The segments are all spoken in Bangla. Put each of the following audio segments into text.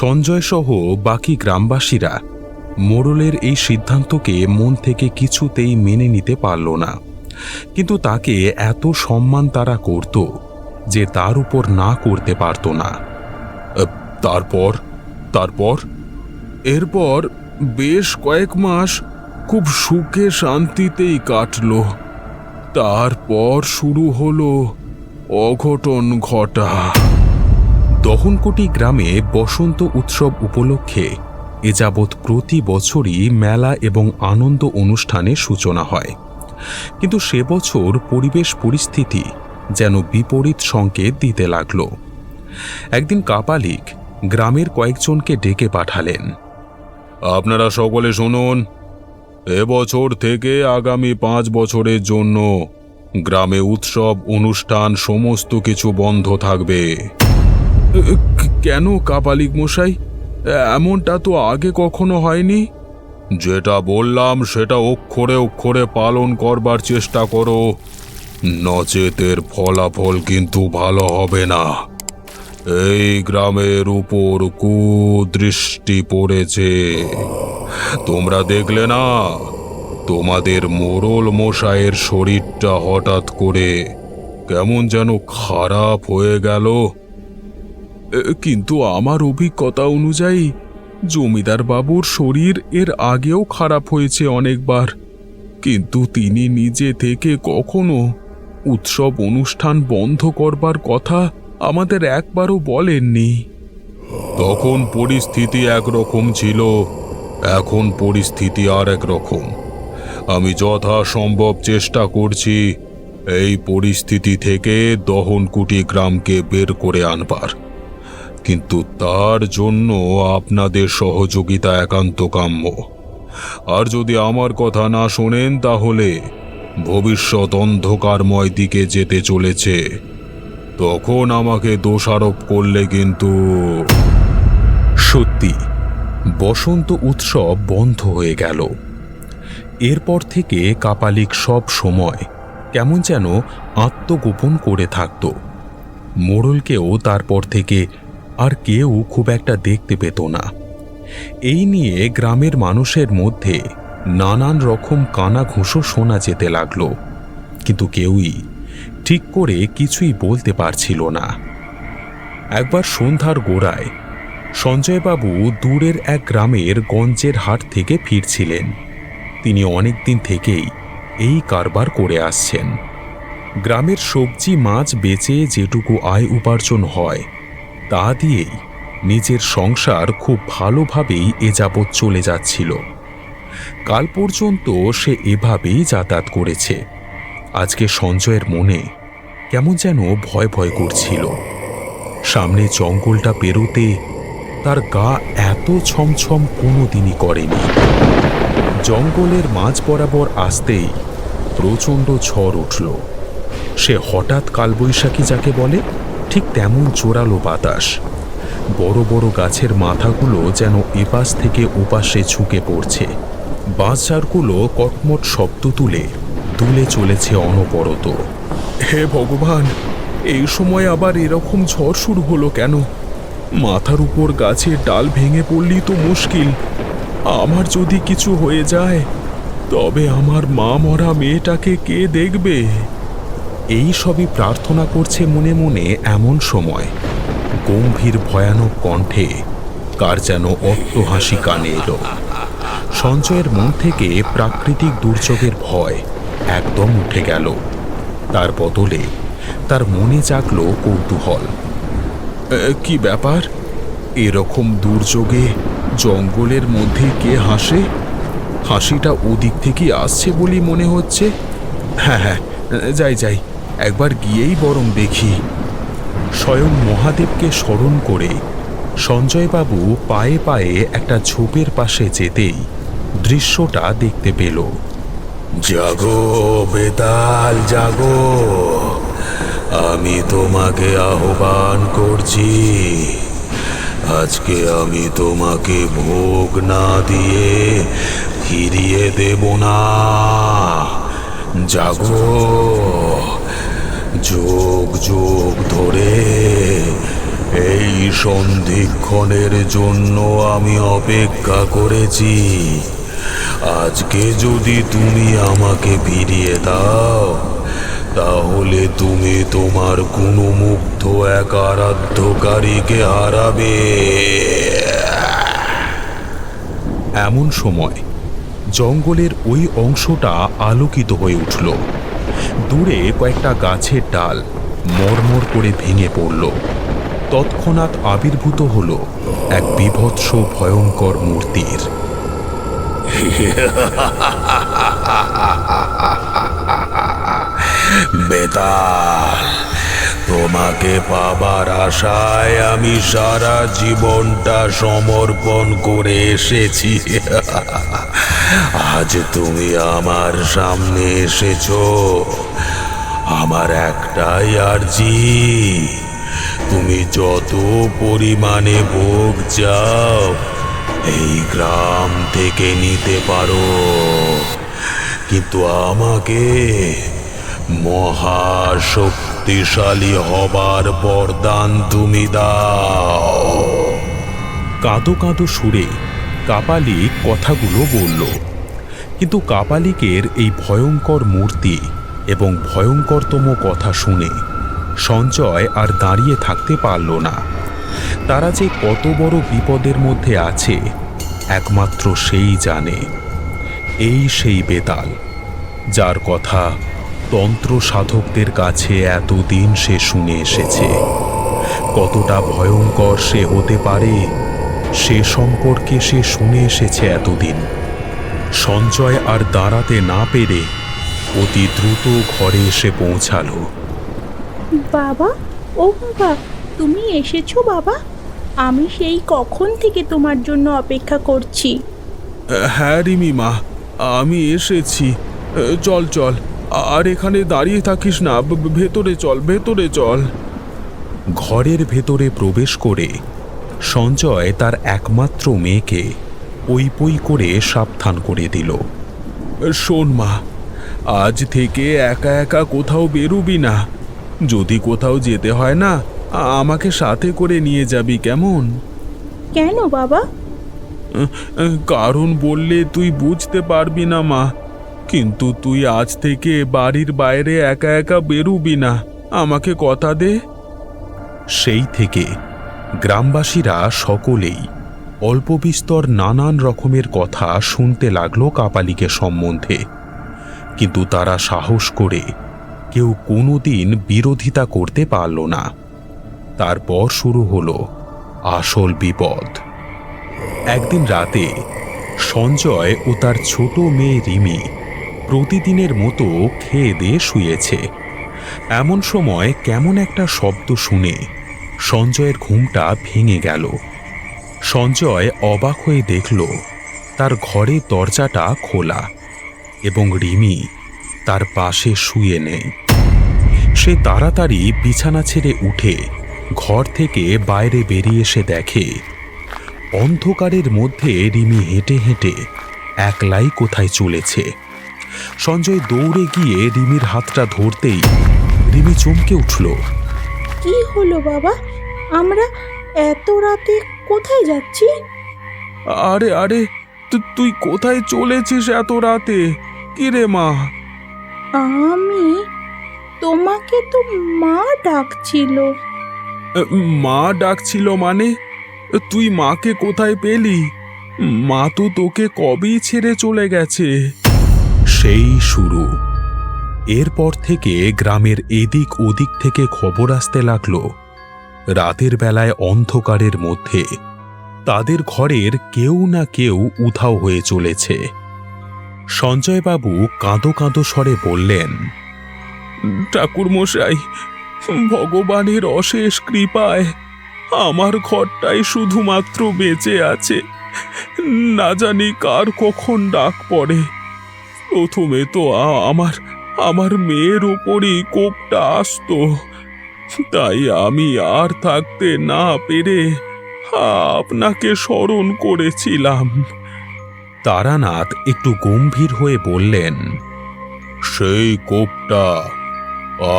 সঞ্জয় সহ বাকি গ্রামবাসীরা মোড়লের এই সিদ্ধান্তকে মন থেকে কিছুতেই মেনে নিতে পারল না। কিন্তু তাকে এত সম্মান তারা করত যে তার উপর না করতে পারত না। তারপর? তারপর? এরপর বেশ কয়েক মাস খুব সুখে শান্তিতেই কাটলো। তারপর শুরু হলো অঘটন ঘটা। দহনকোটি গ্রামে বসন্ত উৎসব উপলক্ষে এ যাবৎ প্রতি বছরই মেলা এবং আনন্দ অনুষ্ঠানের সূচনা হয়। কিন্তু সে বছর পরিবেশ পরিস্থিতি যেন বিপরীত সংকেত দিতে লাগল। একদিন কাপালিক গ্রামের কয়েকজনকে ডেকে পাঠালেন। আপনারা সকলে শুনুন এবছর থেকে আগামী পাঁচ বছরের জন্য গ্রামে উৎসব, অনুষ্ঠান, সমস্ত কিছু বন্ধ থাকবে। কেন কাপালিক মশাই? এমনটা তো আগে কখনো হয়নি। যেটা বললাম সেটা অক্ষরে অক্ষরে পালন করবার চেষ্টা করো। নচেতের ফলাফল কিন্তু ভালো হবে না। এই গ্রামের উপর কুদৃষ্টি পড়েছে। তোমরা দেখলে না, তোমাদের মোরল মশাইয়ের শরীরটা হঠাৎ করে কেমন যেন খারাপ হয়ে গেল। কিন্তু আমার অভিজ্ঞতা অনুযায়ী, জমিদার বাবুর শরীর এর আগেও খারাপ হয়েছে অনেকবার। কিন্তু তিনি নিজে থেকে কখনো উৎসব অনুষ্ঠান বন্ধ করবার কথা আমাদের একবারও বলেননি। তখন পরিস্থিতি একরকম ছিল, এখন পরিস্থিতি আর এক রকম। আমি যথাসম্ভব চেষ্টা করছি এই পরিস্থিতি থেকে দহনকুটি গ্রামকে বের করে আনবার। কিন্তু তার জন্য আপনাদের সহযোগিতা একান্ত কাম্য। আর যদি আমার কথা না শোনেন, তাহলে ভবিষ্যৎ অন্ধকারময় দিকে যেতে চলেছে। তখন আমাকে দোষারোপ করলে কিন্তু সত্যি, বসন্ত উৎসব বন্ধ হয়ে গেল। এরপর থেকে কাপালিক সব সময় কেমন যেন আত্মগোপন করে থাকত। মোড়লকেও তারপর থেকে আর কেউ খুব একটা দেখতে পেত না। এই নিয়ে গ্রামের মানুষের মধ্যে নানান রকম কানা ঘুষো শোনা যেতে লাগল। কিন্তু কেউই ঠিক করে কিছুই বলতে পারছিল না। একবার সন্ধ্যার গোড়ায় সঞ্জয়বাবু দূরের এক গ্রামের গঞ্জের হাট থেকে ফিরছিলেন। তিনি অনেক দিন থেকেই এই কারবার করে আসছেন। গ্রামের সবজি, মাছ বেচে যেটুকু আয় উপার্জন হয় তা দিয়েই নিজের সংসার খুব ভালোভাবেই এ যাবৎ চলে যাচ্ছিল। কাল পর্যন্ত সে এভাবেই যাতায়াত করেছে। আজকে সঞ্জয়ের মনে কেমন যেন ভয় ভয় করছিল। সামনে জঙ্গলটা পেরোতে তার গা এত ছমছম কোনো দিনই করেনি। জঙ্গলের মাঝ বরাবর আসতেই প্রচণ্ড ঝড় উঠল। সে হঠাৎ কালবৈশাখী যাকে বলে ঠিক তেমন জোরালো বাতাস। বড় বড় গাছের মাথাগুলো যেন এপাশ থেকে ওপাশে ঝুঁকে পড়ছে। বাঁশঝাড়গুলো কটমট শব্দ তুলে তুলে চলেছে অনবরত। হে ভগবান, এই সময় আবার এরকম ঝড় শুরু হলো কেন? মাথার উপর গাছের ডাল ভেঙে পড়লেই তো মুশকিল। আমার যদি কিছু হয়ে যায়, তবে আমার মা মরা মেয়েটাকে কে দেখবে? এই সবই প্রার্থনা করছে মনে মনে এমন সময়। গম্ভীর ভয়ানক কণ্ঠে কার যেন অট্টহাসি কানে এলো। সঞ্জয়ের মন থেকে প্রাকৃতিক দুর্যোগের ভয় একদম উঠে গেল। তার বদলে তার মনে জাগল কৌতূহল। কি ব্যাপার? এরকম দুর্যোগে জঙ্গলের মধ্যে কে হাসে? হাসিটা ওদিক থেকে আসছে বলি মনে হচ্ছে। হ্যাঁ হ্যাঁ যাই যাই। একবার গিয়েই বরং দেখি। স্বয়ং মহাদেবকে স্মরণ করে সঞ্জয়বাবু পায়ে পায়ে একটা ঝোপের পাশে যেতেই দৃশ্যটা দেখতে পেল। জাগো বেতাল, জাগো। আমি তোমাকে আহ্বান করছি। আজকে আমি তোমাকে ভোগ না দিয়ে ফিরিয়ে দেব না। জাগো। যোগ যোগ ধরে এই সন্ধিক্ষণের জন্য আমি অপেক্ষা করেছি। আজকে যদি তুমি আমাকে ফিরিয়ে দাও, তাহলে তুমি তোমার গুণমুগ্ধ এক আরাধ্যকারীকে হারাবে। এমন সময় জঙ্গলের ওই অংশটা আলোকিত হয়ে উঠল। দূরে কয়েকটা গাছের ডাল মরমর করে ভেঙে পড়ল। তৎক্ষণাৎ আবির্ভূত হলো এক বিভৎস ভয়ঙ্কর মূর্তির। বেতাল, তোমাকে পাবার আশায় আমি সারা জীবনটা সমর্পণ করে এসেছি। আজ তুমি আমার সামনে এসেছ। আমার একটাই আরজি। তুমি যত পরিমাণে ভোগ চাও, এই গ্রাম থেকে নিতে পারো। কিন্তু আমাকে মহাশক্তিশালী হবার বরদান তুমি দাও। কাঁদো কাঁদো সুরে কাপালিক কথাগুলো বলল। কিন্তু কাপালিকের এই ভয়ঙ্কর মূর্তি এবং ভয়ঙ্করতম কথা শুনে সঞ্জয় আর দাঁড়িয়ে থাকতে পারল না। তারা যে কত বড় বিপদের মধ্যে আছে, একমাত্র সেই জানে। এই সেই বেতাল, যার কথা তন্ত্র সাধকদের কাছে এতদিন সে শুনে এসেছে। কতটা ভয়ঙ্কর সে হতে পারে, সে সম্পর্কে সে শুনে এসেছে এতদিন। সঞ্জয় আর দাঁড়াতে না পেরে অতি দ্রুত ঘরে এসে পৌঁছালো। বাবা ও বাবা তুমি এসেছ বাবা? আমি সেই কখন থেকে তোমার জন্য অপেক্ষা করছি? হ্যাঁ রিমি মা আমি এসেছি। চল চল আর এখানে দাঁড়িয়ে থাকিস না। ভেতরে চল ভেতরে চল। ঘরের ভেতরে প্রবেশ করে সঞ্জয় তার একমাত্র মেয়েকে পই পই করে সাবধান করে দিল। শোন মা আজ থেকে একা একা কোথাও বেরুবি না। যদি কোথাও যেতে হয় না আমাকে সাথে করে নিয়ে যাবি কেমন? কেন বাবা? কারণ বললে তুই বুঝতে পারবি না মা। কিন্তু তুই আজ থেকে বাড়ির বাইরে একা একা বেরুবি না। আমাকে কথা দে। সেই থেকে গ্রামবাসীরা সকলেই অল্প বিস্তর নানান রকমের কথা শুনতে লাগল কাপালিকে সম্বন্ধে। কিন্তু তারা সাহস করে। কেউ কোনোদিন বিরোধিতা করতে পারল না। তারপর শুরু হলো আসল বিপদ। একদিন রাতে সঞ্জয় ও তার ছোট মেয়ে রিমি প্রতিদিনের মতো খেয়ে দিয়ে শুয়েছে। এমন সময় কেমন একটা শব্দ শুনে সঞ্জয়ের ঘুমটা ভেঙে গেল। সঞ্জয় অবাক হয়ে দেখল, তার ঘরের দরজাটা খোলা। এবং রিমি তার পাশে শুয়ে নেই। সে তাড়াতাড়ি বিছানা ছেড়ে উঠে ঘর থেকে বাইরে বেরিয়ে এসে দেখে অন্ধকারের মধ্যে রিমি হেঁটে হেঁটে একলাই কোথায় চলেছে। সঞ্জয় দৌড়ে গিয়ে রিমির হাতটা ধরতেই রিমি চমকে উঠল। কি হলো বাবা? আমরা এত রাতে কোথায় যাচ্ছি? আরে আরে তুই কোথায় চলেছিস এত রাতে? কি রে মা? আমি তোমাকে তো মা ডাকছিল। মা ডাকছিল মানে? তুই মাকে কোথায় পেলি? মা তো তোকে কবেই ছেড়ে চলে গেছে। সেই শুরু। এরপর থেকে গ্রামের এদিক ওদিক থেকে খবর আসতে লাগল। রাতের বেলায় অন্ধকারের মধ্যে তাদের ঘরের কেউ না কেউ উধাও হয়ে চলেছে। সঞ্জয়বাবু কাঁদো কাঁদো স্বরে বললেন, ঠাকুরমশাই, ভগবানের অশেষ কৃপায় আমার ঘরটাই শুধুমাত্র বেঁচে আছে। না জানি কার কখন ডাক পড়ে। প্রথমে তো আমার আমার মেয়ের উপরই কোপটা আসতো। তাই আমি আর থাকতে না পেরে আপনাকে স্মরণ করেছিলাম। তারানাথ একটু গম্ভীর হয়ে বললেন সেই কোপটা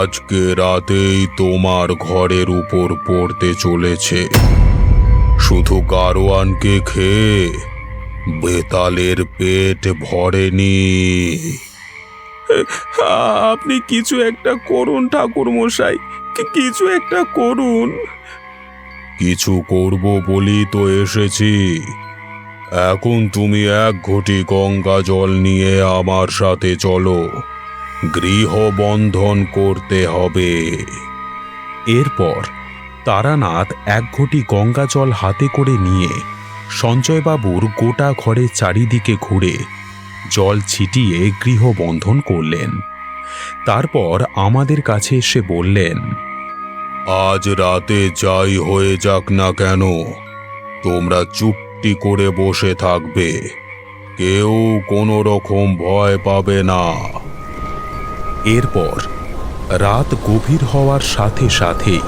আজকে রাতেই তোমার ঘরের উপর পড়তে চলেছে। শুধু গারোয়ানকে খেয়ে বেতালের পেট ভরেনি। আপনি কিছু একটা করুন ঠাকুর মশাই কিছু একটা করুন। কিছু করব বলি তো এসেছি। এখন তুমি এক ঘটি গঙ্গা জল নিয়ে আমার সাথে চলো। গৃহবন্ধন করতে হবে। এরপর তারানাথ এক ঘটি গঙ্গা জল হাতে করে নিয়ে সঞ্জয়বাবুর গোটা ঘরের চারিদিকে ঘুরে জল ছিটিয়ে গৃহবন্ধন করলেন। তারপর আমাদের কাছে এসে বললেন, আজ রাতে যাই হয়ে যাক না কেন। তোমরা চুপটি করে বসে থাকবে। কেউ কোনো রকম ভয় পাবে না। এরপর রাত গভীর হওয়ার সাথে সাথেই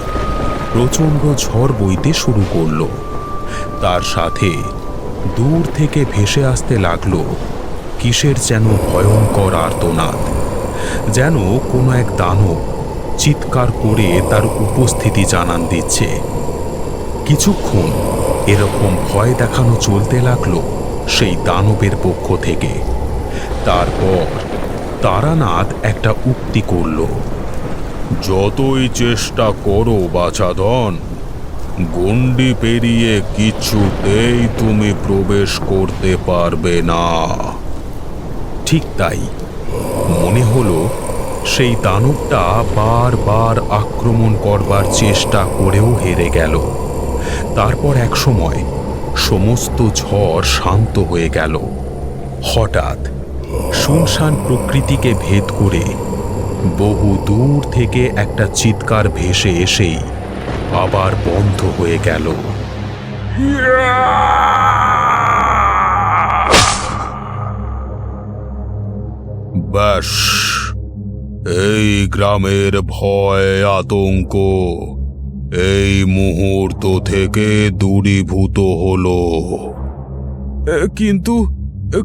প্রচণ্ড ঝড় বইতে শুরু করল। তার সাথে দূর থেকে ভেসে আসতে লাগল কিসের যেন ভয়ঙ্কর আর্তনাদ, যেন কোনো এক দানব চিৎকার করে তার উপস্থিতি জানান দিচ্ছে। কিছুক্ষণ এরকম ভয় দেখানো চলতে লাগল সেই দানবের পক্ষ থেকে। তারপর তারানাথ একটা উক্তি করল, যতই চেষ্টা করো বাছাধন গণ্ডি পেরিয়ে কিছুতেই তুমি প্রবেশ করতে পারবে না। ঠিক তাই মনে হলো সেই দানবটা বারবার আক্রমণ করবার চেষ্টা করেও হেরে গেল। তারপর এক সময় সমস্ত ঝড় শান্ত হয়ে গেল। হঠাৎ শুনশান প্রকৃতিকে ভেদ করে বহু দূর থেকে একটা চিৎকার ভেসে এসেই আবার বন্ধ হয়ে গেল। ব্যাস, এই গ্রামের ভয়, আতঙ্ক এই মুহূর্ত থেকে দূরীভূত হলো। কিন্তু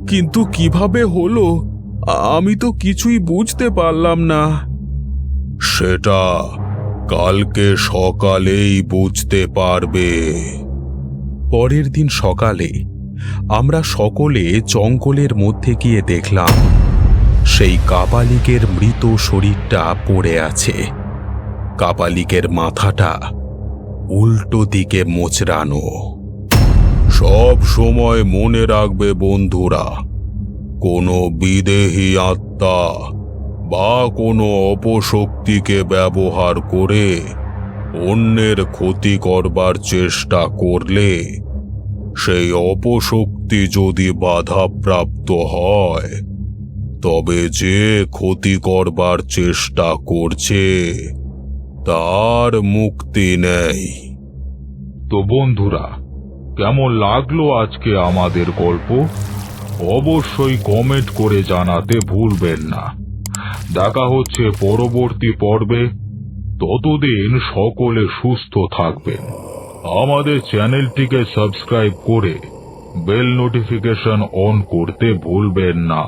কিন্তু কীভাবে হলো? আমি তো কিছুই বুঝতে পারলাম না। সেটা কালকে সকালেই বুঝতে পারবে। পরের দিন সকালে আমরা সকলে জঙ্গলের মধ্যে গিয়ে দেখলাম সেই কাপালিকের মৃত শরীরটা পড়ে আছে। কাপালিকের মাথাটা উল্টো দিকে মোচড়ানো। সব সময় মনে রাখবে বন্ধুরা, কোনো বিদেহী আত্মা বা কোনো অপশক্তিকে ব্যবহার করে অন্যের ক্ষতি করবার চেষ্টা করলে সেই অপশক্তি যদি বাধাপ্রাপ্ত হয়, তবে যে ক্ষতি করবার চেষ্টা করছে তার মুক্তি নেই। তো বন্ধুরা, কেমন লাগল আজকে আমাদের গল্প? অবশ্যই কমেন্ট করে জানাতে ভুলবেন না। দেখা হচ্ছে পরবর্তী পর্বে। ততদিন সকলে সুস্থ থাকবেন। আমাদের চ্যানেলটিকে সাবস্ক্রাইব করে বেল নোটিফিকেশন অন করতে ভুলবেন না।